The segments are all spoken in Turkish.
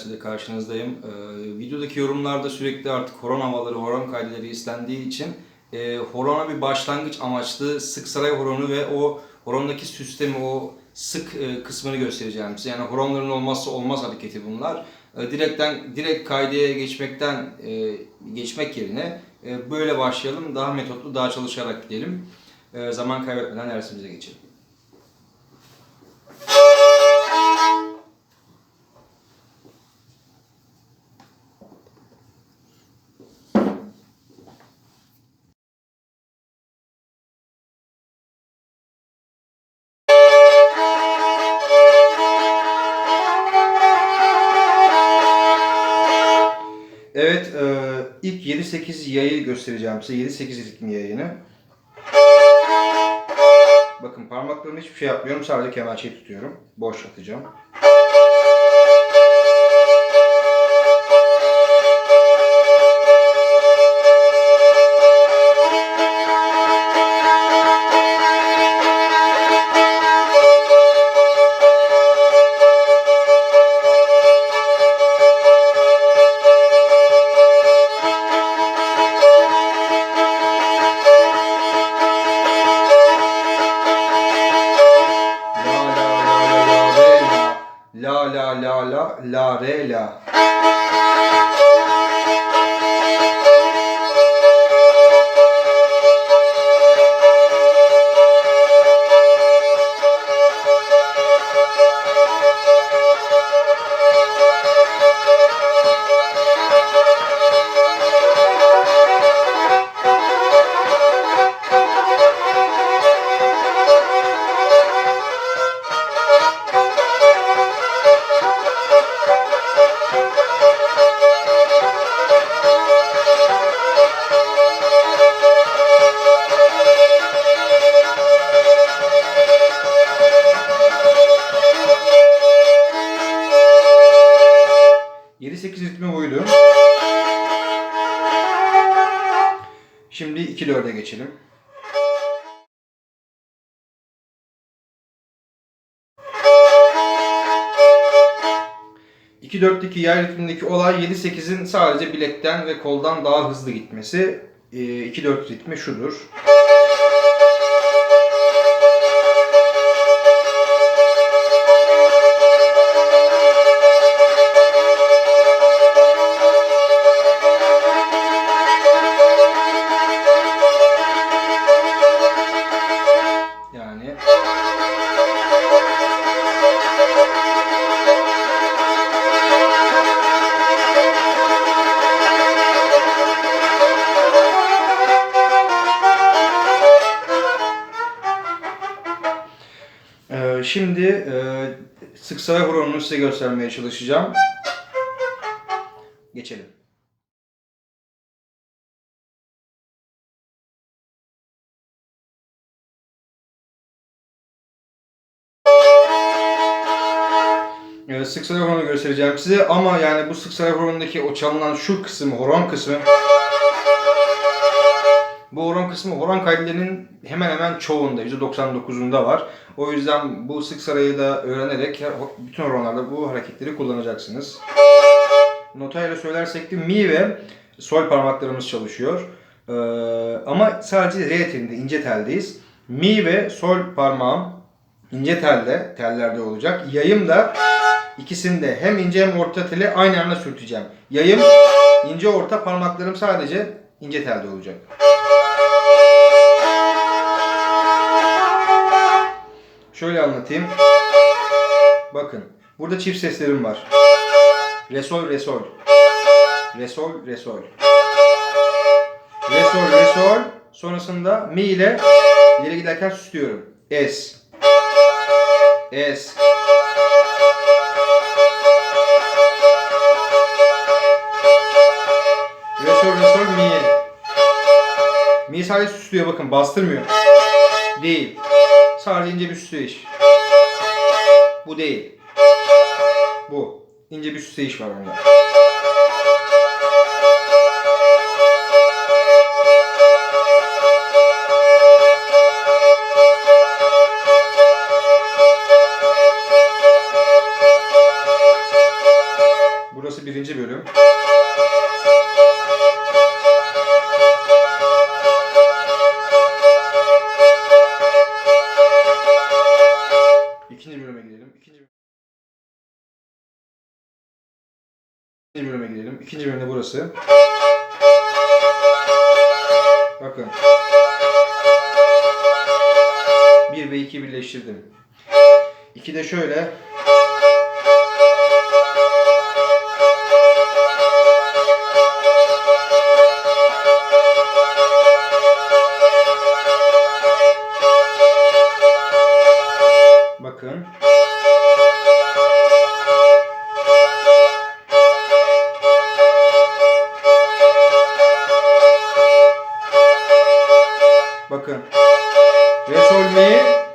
dersiyle karşınızdayım. Ee, videodaki yorumlarda sürekli artık horon havaları, horon kaydeleri istendiği için e, horona bir başlangıç amaçlı sık saray horonu ve o horondaki sistemi, o sık e, kısmını göstereceğim size. Yani horonların olmazsa olmaz hareketi bunlar. E, direkten direkt kaydeye geçmekten e, geçmek yerine e, böyle başlayalım. Daha metotlu, daha çalışarak gidelim. E, zaman kaybetmeden dersimize geçelim. İlk 7-8 yayı göstereceğim size. 7-8 ritmi yayını. Bakın parmaklarımı hiçbir şey yapmıyorum. Sadece kemençeyi tutuyorum. Boş atacağım. La re la. 2-4'e geçelim. İki dörtteki yay ritmindeki olay 7-8'in sadece bilekten ve koldan daha hızlı gitmesi. 2-4 ritmi şudur. Şimdi e, sık saray horonunu size göstermeye çalışacağım. Geçelim. Evet, sık saray horonu göstereceğim size ama yani bu sık saray horonundaki o çalınan şu kısım, horon kısmı bu horon kısmı horon kaydelerinin hemen hemen çoğunda, %99'unda var. O yüzden bu sık sarayı da öğrenerek bütün horonlarda bu hareketleri kullanacaksınız. Notayla söylersek de mi ve sol parmaklarımız çalışıyor. Ee, ama sadece re telinde, ince teldeyiz. Mi ve sol parmağım ince telde, tellerde olacak. Yayım da ikisinde hem ince hem orta teli aynı anda sürteceğim. Yayım ince orta parmaklarım sadece ince telde olacak. Şöyle anlatayım. Bakın. Burada çift seslerim var. Resol, resol. Resol, resol. Resol, resol. Sonrasında mi ile ileri giderken süslüyorum. Es. Es. Resol, resol, mi. Mi sadece süslüyor bakın bastırmıyor. Değil. Sadece ince bir süsleyiş. Bu değil. Bu. İnce bir süsleyiş var onda. Burası birinci bölüm. İkinci bölümde burası. Bakın. 1 ve 2 birleştirdim. 2 de şöyle. Bakın. Re sol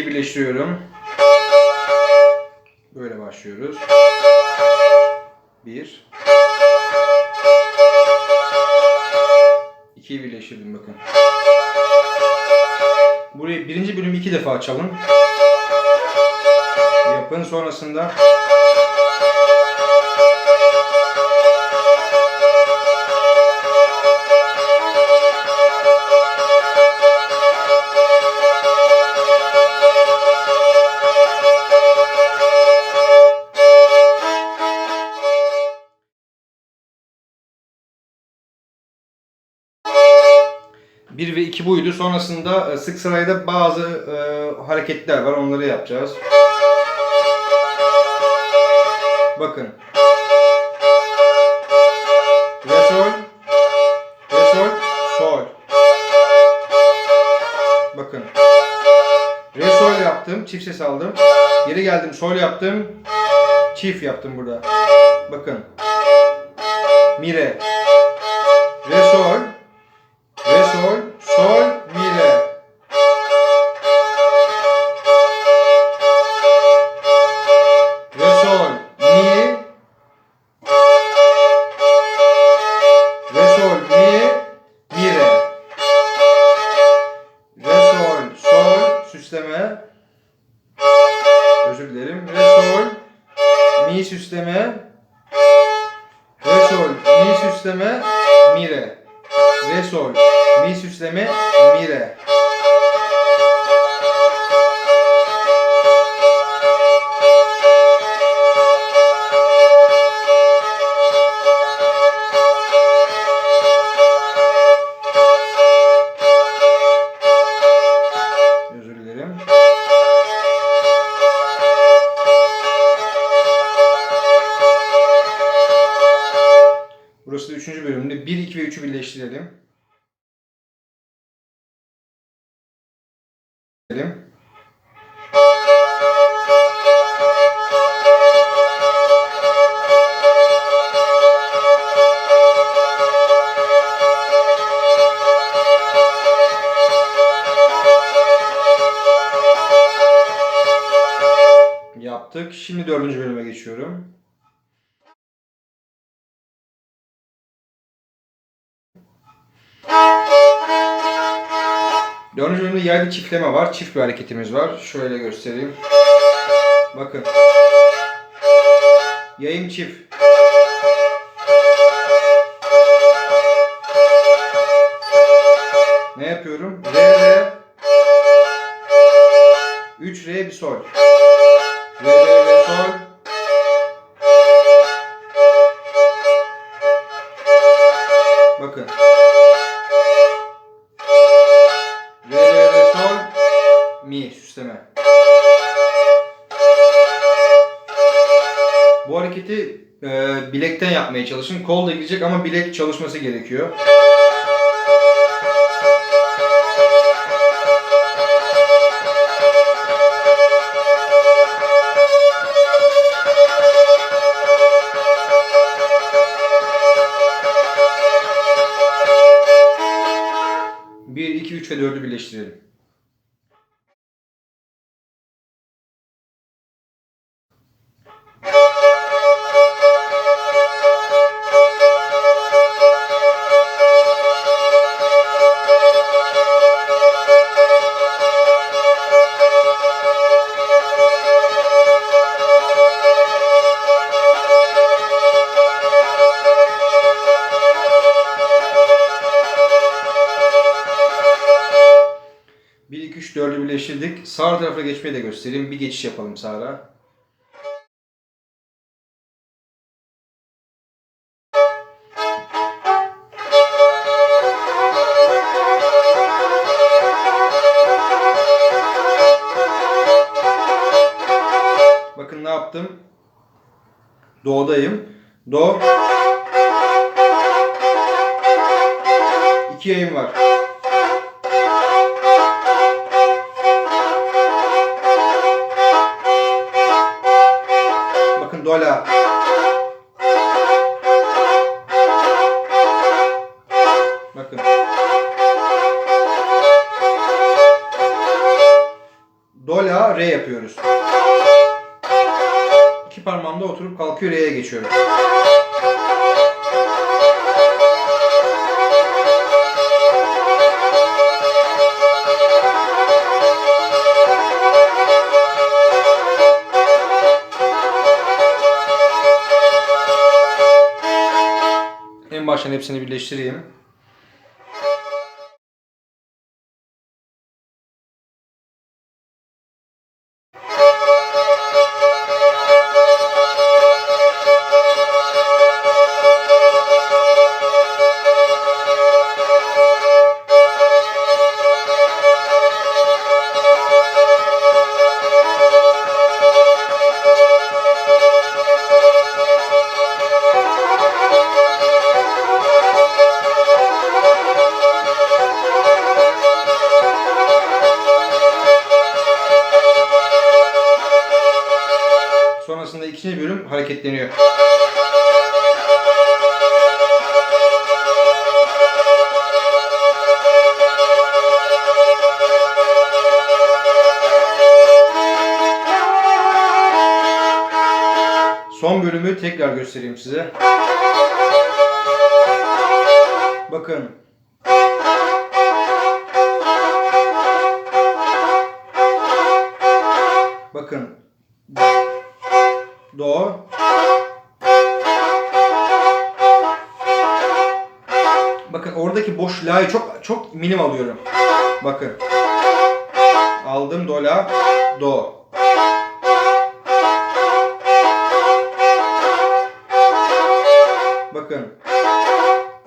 2 birleştiriyorum. Böyle başlıyoruz. 1 2'yi birleştirdim bakın. Burayı birinci bölümü iki defa çalın. Yapın sonrasında Bir ve iki buydu. Sonrasında e, sık sırayla bazı e, hareketler var. Onları yapacağız. Bakın. Re sol. Re sol. Sol. Bakın. Re sol yaptım. Çift ses aldım. Geri geldim. Sol yaptım. Çift yaptım burada. Bakın. Mi. Re süsleme, mi re. Re sol, mi süsleme, mi re. Burası da üçüncü bölümde 1, 2 ve 3'ü birleştirelim. Birleştirelim. Yaptık. Şimdi dördüncü bölüme geçiyorum. Dördüncü bölümde yaylı çiftleme var. Çift bir hareketimiz var. Şöyle göstereyim. Bakın. Yayım çift. Ne yapıyorum? Re re. 3 re bir sol. hareketi e, ee, bilekten yapmaya çalışın. Kol da gidecek ama bilek çalışması gerekiyor. Bir, iki, üç ve dördü birleştirelim. Birleştirdik. Sağ tarafa geçmeyi de göstereyim. Bir geçiş yapalım sağa. Bakın ne yaptım? Do'dayım. Do. İki yayın var. Do la re yapıyoruz. İki parmağımda oturup kalkıyor re'ye geçiyorum. En baştan hepsini birleştireyim. Sonrasında ikinci bölüm hareketleniyor. Son bölümü tekrar göstereyim size. Bakın. Bakın. Do. Bakın oradaki boş la'yı çok çok minim alıyorum. Bakın. Aldım do la do. Bakın.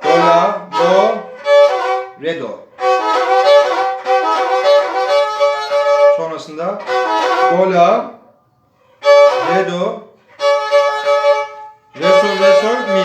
Do la do re do. Sonrasında do la re do sol sol mi.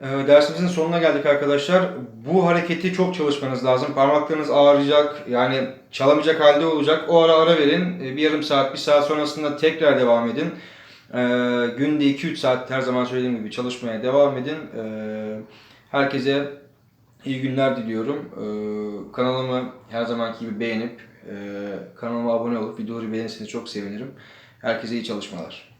Ee, Dersimizin sonuna geldik arkadaşlar. Bu hareketi çok çalışmanız lazım. Parmaklarınız ağrıyacak, yani çalamayacak halde olacak. O ara ara verin. Ee, Bir yarım saat, bir saat sonrasında tekrar devam edin. Ee, Günde 2-3 saat her zaman söylediğim gibi çalışmaya devam edin. Ee, Herkese iyi günler diliyorum. Ee, Kanalımı her zamanki gibi beğenip e, kanalıma abone olup videoları beğenirseniz çok sevinirim. Herkese iyi çalışmalar.